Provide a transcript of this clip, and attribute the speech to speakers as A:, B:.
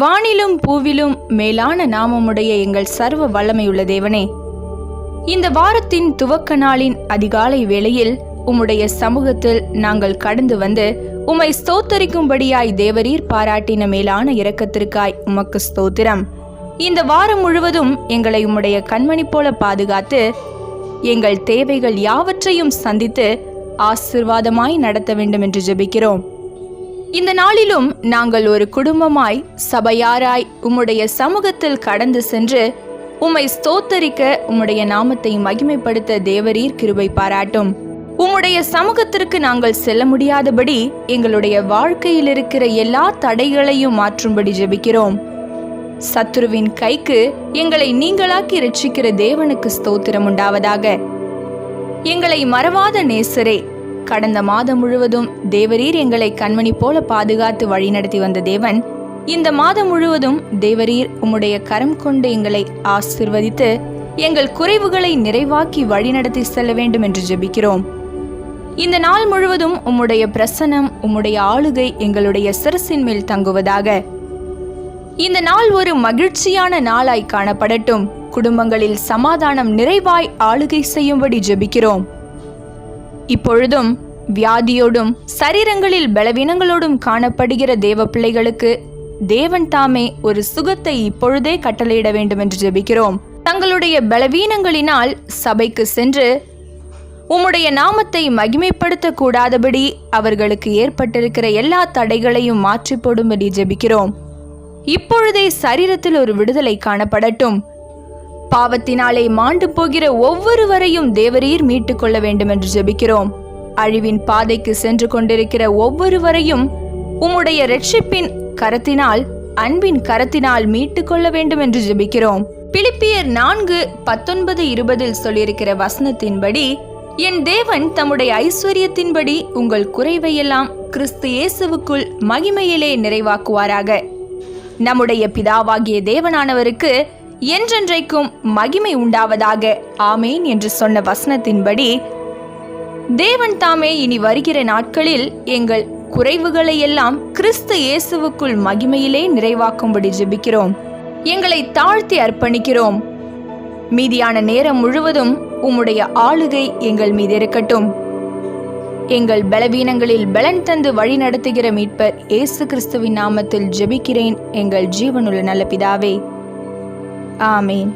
A: வானிலும் பூவிலும் மேலான நாமமுடைய எங்கள் சர்வ வல்லமையுள்ள தேவனே இந்த வாரத்தின் துவக்க நாளின் அதிகாலை வேளையில் உம்முடைய சமூகத்தில் நாங்கள் கடந்து வந்து உம்மை ஸ்தோத்தரிக்கும்படியாய் தேவரீர் பாராட்டின மேலான இரக்கத்திற்காய் உமக்கு ஸ்தோத்திரம். இந்த வாரம் முழுவதும் எங்களை உம்முடைய கண்மணி போல பாதுகாத்து எங்கள் தேவைகள் யாவற்றையும் சந்தித்து ஆசிர்வாதமாய் நடத்த வேண்டும் என்று ஜெபிக்கிறோம். இந்த நாளிலும் நாங்கள் ஒரு குடும்பமாய் சபையாராய் உம்முடைய சமூகத்தில் கடந்து சென்று உம்மை ஸ்தோத்தரிக்க உம்முடைய நாமத்தை மகிமைப்படுத்த தேவரீர் கிருபை பாராட்டும். உம்முடைய சமூகத்திற்கு நாங்கள் செல்ல முடியாதபடி எங்களுடைய வாழ்க்கையில் இருக்கிற எல்லா தடைகளையும் மாற்றும்படி ஜெபிக்கிறோம். சத்துருவின் கைக்கு எங்களை நீங்களாக்கி ரட்சிக்கிற தேவனுக்கு ஸ்தோத்திரம் உண்டாவதாக. எங்களை மறவாத நேசரே கடந்த மாதம் முழுவதும் தேவரீர் எங்களை கண்மணி போல பாதுகாத்து வழிநடத்தி வந்த தேவன் இந்த மாதம் முழுவதும் தேவரீர் உம்முடைய கரம் கொண்டு எங்களை ஆசிர்வதித்து எங்கள் குறைவுகளை நிறைவாக்கி வழிநடத்தி செல்ல வேண்டும் என்று ஜெபிக்கிறோம். இந்த நாள் முழுவதும் உம்முடைய பிரசனம் உம்முடைய ஆளுகை எங்களுடைய சிரசின் மேல் தங்குவதாக. இந்த நாள் ஒரு மகிழ்ச்சியான நாளாய் காணப்படட்டும். குடும்பங்களில் சமாதானம் நிறைவாய் ஆளுகை செய்யும்படி ஜெபிக்கிறோம். இப்பொழுதும் வியாதியோடும் சரீரங்களில் பலவீனங்களோடும் காணப்படுகிற தேவ பிள்ளைகளுக்கு தேவன் தாமே ஒரு சுகத்தை இப்பொழுதே கட்டளையிட வேண்டும் என்று ஜெபிக்கிறோம். தங்களுடைய பலவீனங்களினால் சபைக்கு சென்று உம்முடைய நாமத்தை மகிமைப்படுத்த கூடாதபடி அவர்களுக்கு ஏற்பட்டிருக்கிற எல்லா தடைகளையும் மாற்றி போடும்படி ஜெபிக்கிறோம். இப்பொழுதே சரீரத்தில் ஒரு விடுதலை காணப்படட்டும். பாவத்தினாலே மாண்டு போகிற ஒவ்வொருவரையும் தேவரீர் மீட்டுக் கொள்ள வேண்டும் என்று ஜெபிக்கிறோம். அழிவின் பாதைக்கு சென்று கொண்டிருக்கிற ஒவ்வொருவரையும் உம்முடைய ரட்சிப்பின் கரத்தினால் அன்பின் கரத்தினால் மீட்டுக் கொள்ள வேண்டும் என்று ஜெபிக்கிறோம். பிலிப்பியர் நான்கு பத்தொன்பது இருபதில் சொல்லியிருக்கிற வசனத்தின்படி என் தேவன் தம்முடைய ஐஸ்வர்யத்தின்படி உங்கள் குறைவையெல்லாம் கிறிஸ்து இயேசுவுக்குள் மகிமையிலே நிறைவாக்குவாராக. நம்முடைய பிதாவாகிய தேவனானவருக்கு என்றென்றைக்கும் மகிமை உண்டாவதாக ஆமேன் என்று சொன்ன வசனத்தின்படி தேவன் தாமே இனி வருகிற நாட்களில் எங்கள் குறைவுகளை எல்லாம் கிறிஸ்து இயேசுவுக்குள் மகிமையிலே நிறைவாக்கும்படி ஜெபிக்கிறோம். எங்களை தாழ்த்தி அர்ப்பணிக்கிறோம். மீதியான நேரம் முழுவதும் உம்முடைய ஆளுகை எங்கள் மீது இருக்கட்டும். எங்கள் பலவீனங்களில் பலன் தந்து வழி நடத்துகிற மீட்பர் இயேசு கிறிஸ்துவின் நாமத்தில் ஜெபிக்கிறேன். எங்கள் ஜீவனுள்ள நல்ல பிதாவே ஆமேன்